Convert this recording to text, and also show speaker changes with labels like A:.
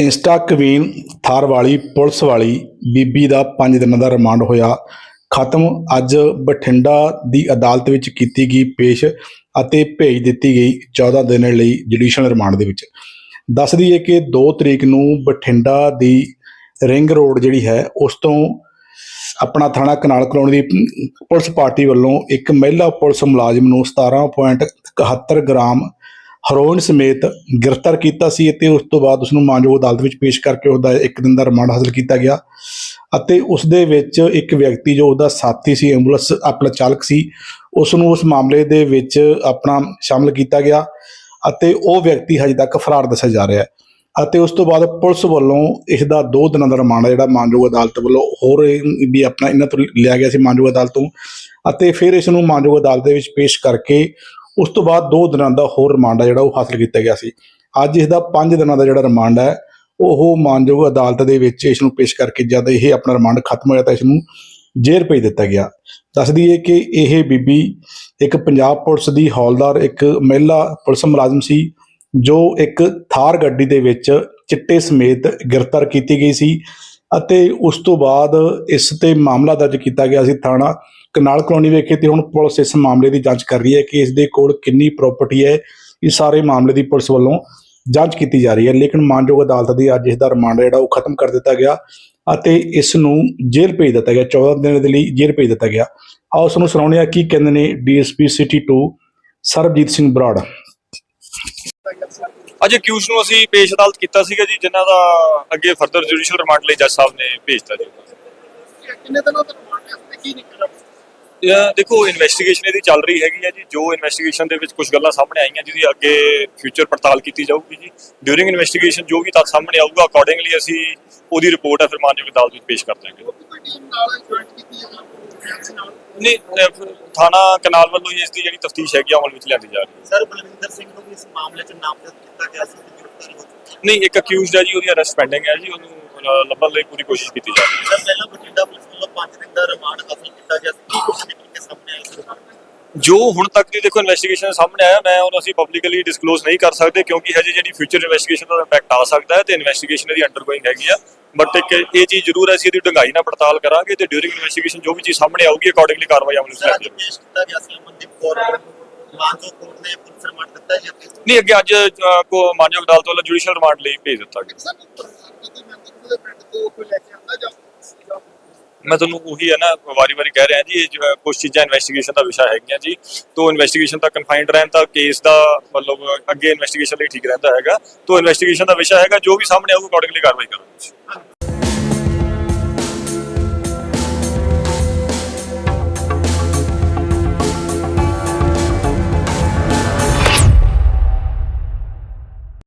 A: Insta Queen Thar ਵਾਲੀ, police ਵਾਲੀ, ਬੀਬੀ ਦਾ 5 ਦਿਨਾਂ ਦਾ ਰਿਮਾਂਡ ਹੋਇਆ। ਖਤਮ। ਅੱਜ ਬਠਿੰਡਾ ਦੀ ਅਦਾਲਤ ਵਿੱਚ ਕੀਤੀ ਗਈ ਪੇਸ਼ ਅਤੇ ਭੇਜ ਦਿੱਤੀ ਗਈ 14 ਦਿਨ ਲਈ ਜੁਡੀਸ਼ੀਅਲ ਰਿਮਾਂਡ ਦੇ ਵਿੱਚ। ਦੱਸ ਦਈਏ ਕਿ 2 ਤਰੀਕ ਨੂੰ ਬਠਿੰਡਾ ਦੀ ਰਿੰਗ ਰੋਡ ਜਿਹੜੀ ਹੈ, ਉਸ ਤੋਂ ਆਪਣਾ ਥਾਣਾ ਕਨਾਲ ਕਲੋਨੀ ਦੀ ਪੁਲਿਸ ਪਾਰਟੀ ਵੱਲੋਂ ਇੱਕ ਮਹਿਲਾ ਪੁਲਿਸ ਮੁਲਾਜ਼ਮ ਨੂੰ 17.71 ਗ੍ਰਾਮ ਹਰੋਇਨ ਸਮੇਤ ਗ੍ਰਿਫਤਾਰ ਕੀਤਾ ਸੀ ਅਤੇ ਉਸ ਤੋਂ ਬਾਅਦ ਉਸ ਨੂੰ ਮਾਨਯੋਗ ਅਦਾਲਤ ਵਿੱਚ ਪੇਸ਼ ਕਰਕੇ ਉਹਦਾ ਇੱਕ ਦਿਨ ਦਾ ਰਿਮਾਂਡ ਹਾਸਲ ਕੀਤਾ ਗਿਆ ਅਤੇ ਉਸ ਦੇ ਵਿੱਚ ਇੱਕ ਵਿਅਕਤੀ ਜੋ ਉਹਦਾ ਸਾਥੀ ਸੀ, ਐਂਬੂਲੈਂਸ ਆਪਣਾ ਚਾਲਕ ਸੀ ਉਸ ਨੂੰ ਉਸ ਮਾਮਲੇ ਦੇ ਵਿੱਚ ਆਪਣਾ ਸ਼ਾਮਲ ਕੀਤਾ ਗਿਆ ਅਤੇ ਉਹ ਵਿਅਕਤੀ ਹਜੇ ਤੱਕ ਫਰਾਰ ਦੱਸਿਆ ਜਾ ਰਿਹਾ ਹੈ ਅਤੇ ਉਸ ਤੋਂ ਬਾਅਦ ਪੁਲਿਸ ਵੱਲੋਂ ਇਸ ਦਾ 2 ਦਿਨਾਂ ਦਾ ਰਿਮਾਂਡ ਹੈ, ਜਿਹੜਾ ਮਾਨਯੋਗ ਅਦਾਲਤ ਵੱਲੋਂ ਹੋਰ ਵੀ ਆਪਣਾ ਇਹਨਾਂ ਤੋਂ ਲਿਆ ਗਿਆ ਸੀ ਮਾਨਯੋਗ ਅਦਾਲਤ ਤੋਂ ਅਤੇ ਫਿਰ ਇਸ ਨੂੰ ਮਾਨਯੋਗ ਅਦਾਲਤ ਦੇ ਵਿੱਚ ਪੇਸ਼ ਕਰਕੇ ਉਸ ਤੋਂ ਬਾਅਦ 2 ਦਿਨਾਂ ਦਾ ਹੋਰ ਰਿਮਾਂਡ ਹੈ ਜਿਹੜਾ ਉਹ ਹਾਸਲ ਕੀਤਾ ਗਿਆ ਸੀ। ਅੱਜ ਇਸ ਦਾ 5 ਦਿਨਾਂ ਦਾ ਜਿਹੜਾ ਰਿਮਾਂਡ ਹੈ ਉਹ ਮਾਨਯੋਗ ਅਦਾਲਤ ਦੇ ਵਿੱਚ ਇਸ ਨੂੰ ਪੇਸ਼ ਕਰਕੇ ਜਦ ਇਹ ਆਪਣਾ ਰਿਮਾਂਡ ਖਤਮ ਹੋਇਆ ਤਾਂ ਇਸ ਨੂੰ ਜੇਲ੍ਹ ਭੇਜ ਦਿੱਤਾ ਗਿਆ। ਦੱਸ ਦਈਏ ਕਿ ਇਹ ਬੀਬੀ ਇੱਕ ਪੰਜਾਬ ਪੁਲਿਸ ਦੀ ਹੌਲਦਾਰ, ਇੱਕ ਮਹਿਲਾ ਪੁਲਿਸ ਮੁਲਾਜ਼ਮ ਸੀ, ਜੋ ਇੱਕ ਥਾਰ ਗੱਡੀ ਦੇ ਵਿੱਚ ਚਿੱਟੇ ਸਮੇਤ ਗ੍ਰਿਫਤਾਰ ਕੀਤੀ ਗਈ ਸੀ। ਅਤੇ ਉਸ ਤੋਂ ਬਾਅਦ ਇਸ ਤੇ ਮਾਮਲਾ ਦਰਜ ਕੀਤਾ ਗਿਆ ਸੀ ਥਾਣਾ ਕਨਾਲ ਕਲੋਨੀ ਵਿਖੇ ਤੇ ਹੁਣ ਪੁਲਿਸ ਇਸ ਮਾਮਲੇ ਦੀ ਜਾਂਚ ਕਰ ਰਹੀ ਹੈ ਕਿ ਇਸ ਦੇ ਕੋਲ ਕਿੰਨੀ ਪ੍ਰਾਪਰਟੀ ਹੈ। ਇਹ ਸਾਰੇ ਮਾਮਲੇ ਦੀ ਪੁਲਿਸ ਵੱਲੋਂ ਜਾਂਚ ਕੀਤੀ ਜਾ ਰਹੀ ਹੈ, ਲੇਕਿਨ ਮਾਨਯੋਗ ਅਦਾਲਤ ਦੀ ਅੱਜ ਇਸ ਦਾ ਰਿਮਾਂਡ ਜਿਹੜਾ ਉਹ ਖਤਮ ਕਰ ਦਿੱਤਾ ਗਿਆ ਅਤੇ ਇਸ ਨੂੰ ਜੇਲ੍ਹ ਭੇਜ ਦਿੱਤਾ ਗਿਆ 14 ਦਿਨ ਦੇ ਲਈ ਜੇਲ੍ਹ ਭੇਜ ਦਿੱਤਾ ਗਿਆ। ਆਓ ਉਸ ਨੂੰ ਸੁਣਾਉਂਦੇ ਹਾਂ ਕੀ ਕਹਿੰਦੇ ਨੇ ਡੀਐਸਪੀ ਸਿਟੀ 2 ਸਰਬਜੀਤ ਸਿੰਘ ਬਰਾੜ।
B: ਅੱਜ ਅਕਿਊਜ਼ ਨੂੰ ਅਸੀਂ ਪੇਸ਼ ਅਦਾਲਤ ਕੀਤਾ ਸੀਗਾ ਜੀ ਜਿਨ੍ਹਾਂ ਦਾ ਅੱਗੇ ਫਰਦਰ ਜੁਡੀਸ਼ੀਅਲ ਰਿਮਾਂਡ ਲਈ ਜੱਜ ਸਾਹਿਬ ਨੇ ਭੇਜਤਾ ਜੀ।
C: ਕਿੰਨੇ ਦਿਨਾਂ ਦਾ ਰਿਮਾਂਡ ਹੈ? ਤੇ ਕੀ ਨਿਕਲਿਆ?
B: ਦੇਖੋ ਇਨਵੈਸਟੀਗੇਸ਼ਨ ਇਹਦੀ ਚੱਲ ਰਹੀ ਹੈਗੀ ਹੈ ਜੀ। ਜੋ ਇਨਵੈਸਟੀਗੇਸ਼ਨ ਦੇ ਵਿੱਚ ਕੁਝ ਗੱਲਾਂ ਸਾਹਮਣੇ ਆਈਆਂ ਜਿਹਦੀ ਅੱਗੇ ਫਿਊਚਰ ਪੜਤਾਲ ਕੀਤੀ ਜਾਊਗੀ ਜੀ। ਡਿਊਰਿੰਗ ਇਨਵੈਸਟੀਗੇਸ਼ਨ ਜੋ ਵੀ ਤੱਥ ਸਾਹਮਣੇ ਆਊਗਾ ਅਕੋਰਡਿੰਗਲੀ ਅਸੀਂ ਉਹਦੀ ਰਿਪੋਰਟ ਹੈ ਫਿਰ ਮਾਨਯੋਗ ਅਦਾਲਤ ਵਿੱਚ ਪੇਸ਼ ਕਰ ਦਾਂਗੇ ਨਹੀਂ ਥਾਣਾ ਕਨਾਲ ਵੱਲੋਂ ਇਸ ਦੀ ਜਿਹੜੀ ਤਫਤੀਸ਼ ਹੈਗੀ ਆ ਅਮਲ ਵਿੱਚ ਲਿਆਂਦੀ ਜਾ ਰਹੀ ਹੈ।
C: ਸਰ ਬਲਵਿੰਦਰ ਸਿੰਘ ਨੂੰ ਇਸ ਮਾਮਲੇ 'ਚ ਨਾਮਜ਼ਦ ਕੀਤਾ ਗਿਆ ਸੀ ਤੇ ਗ੍ਰਿਫਤਾਰ ਹੋ ਚੁੱਕਾ
B: ਨਹੀਂ ਇੱਕ ਅਕਿਊਜ਼ਡ ਹੈ ਜੀ ਉਹਦੀ ਅਰੈਸਟ ਪੈਂਡਿੰਗ ਹੈ ਜੀ ਉਹਨੂੰ ਲੱਭਣ ਲਈ ਪੂਰੀ ਕੋਸ਼ਿਸ਼ ਕੀਤੀ ਜਾ ਰਹੀ ਹੈ।
C: ਸਰ ਪਹਿਲਾਂ ਬਠਿੰਡਾ ਪੁਲਿਸ ਵੱਲੋਂ 5 ਦਿਨ ਦਾ ਰਿਮਾਂਡ ਹਾਸਲ ਕੀਤਾ ਗਿਆ ਸੀ ਕੀ ਕੁਝ ਨਿਕਲ ਕੇ ਸਾਹਮਣੇ ਆਇਆ ਇਸ ਰਿਮਾਂਡ
B: ਜੋ ਹੁਣ ਤੱਕ ਦੀ ਦੇਖੋ ਇਨਵੈਸਟੀਗੇਸ਼ਨ ਸਾਹਮਣੇ ਆਇਆ ਮੈਂ ਉਹਨੂੰ ਅਸੀਂ ਪਬਲਿਕਲੀ ਡਿਸਕਲੋਜ਼ ਨਹੀਂ ਕਰ ਸਕਦੇ ਕਿਉਂਕਿ ਹਜੇ ਜਿਹੜੀ ਫਿਊਚਰ ਇਨਵੈਸਟੀਗੇਸ਼ਨ ਦਾ ਇੰਪੈਕਟ ਆ ਸਕਦਾ ਹੈ ਤੇ ਇਨਵੈਸਟੀਗੇਸ਼ਨ ਇਹਦੀ ਅੰਡਰਗੋਇੰਗ ਹੈਗੀ ਆ। ਬਟ ਇੱਕ ਇਹ ਚੀਜ਼ ਜ਼ਰੂਰ ਹੈ ਅਸੀਂ ਇਹਦੀ ਡੂੰਘਾਈ ਨਾਲ ਪੜਤਾਲ ਕਰਾਂਗੇ ਤੇ ਡਿਊਰਿੰਗ ਇਨਵੈਸਟੀਗੇਸ਼ਨ ਜੋ ਵੀ ਚੀਜ਼ ਸਾਹਮਣੇ ਆਊਗੀ ਅਕੋਰਡਿੰਗਲੀ ਕਾਰਵਾਈ ਅਮਲ ਵਿੱਚ ਲਿਆਂਦੀ ਨਹੀਂ ਅੱਗੇ ਅੱਜ ਕੋ ਮਾਨਯੋਗ ਅਦਾਲਤ ਵੱਲੋਂ ਜੁਡੀਸ਼ੀਅਲ ਰਿਮਾਂਡ ਲਈ ਭੇਜ ਦਿੱਤਾ ਗਿਆ
C: ਸਰ ਕੋਈ ਮੈਂਬਰ ਦੇ ਪਿੰਡ ਤੋਂ ਕੋਈ ਲੈ ਕੇ ਆਉਂਦਾ ਜਾਂ
B: ਮੈਂ ਤੁਹਾਨੂੰ ਉਹੀ ਹੈ ਨਾ ਵਾਰੀ-ਵਾਰੀ ਕਹਿ ਰਿਹਾ ਜੀ, ਇਹ ਕੁਝ ਚੀਜ਼ਾਂ ਇਨਵੈਸਟੀਗੇਸ਼ਨ ਦਾ ਵਿਸ਼ਾ ਹੈਗੀਆਂ ਜੀ। ਤੋਂ ਇਨਵੈਸਟੀਗੇਸ਼ਨ ਤੱਕ ਕਨਫਾਈਨਡ ਰਹਿਣ ਤਾਂ ਕੇਸ ਦਾ ਮਤਲਬ ਅੱਗੇ ਇਨਵੈਸਟੀਗੇਸ਼ਨ ਲਈ ਠੀਕ ਰਹਿੰਦਾ ਹੈਗਾ। ਤੋਂ ਇਨਵੈਸਟੀਗੇਸ਼ਨ ਦਾ ਵਿਸ਼ਾ ਹੈਗਾ, ਜੋ ਵੀ ਸਾਹਮਣੇ ਆਊਗਾ ਅਕੋਰਡਿੰਗਲੀ ਕਾਰਵਾਈ ਕਰਾਂਗੇ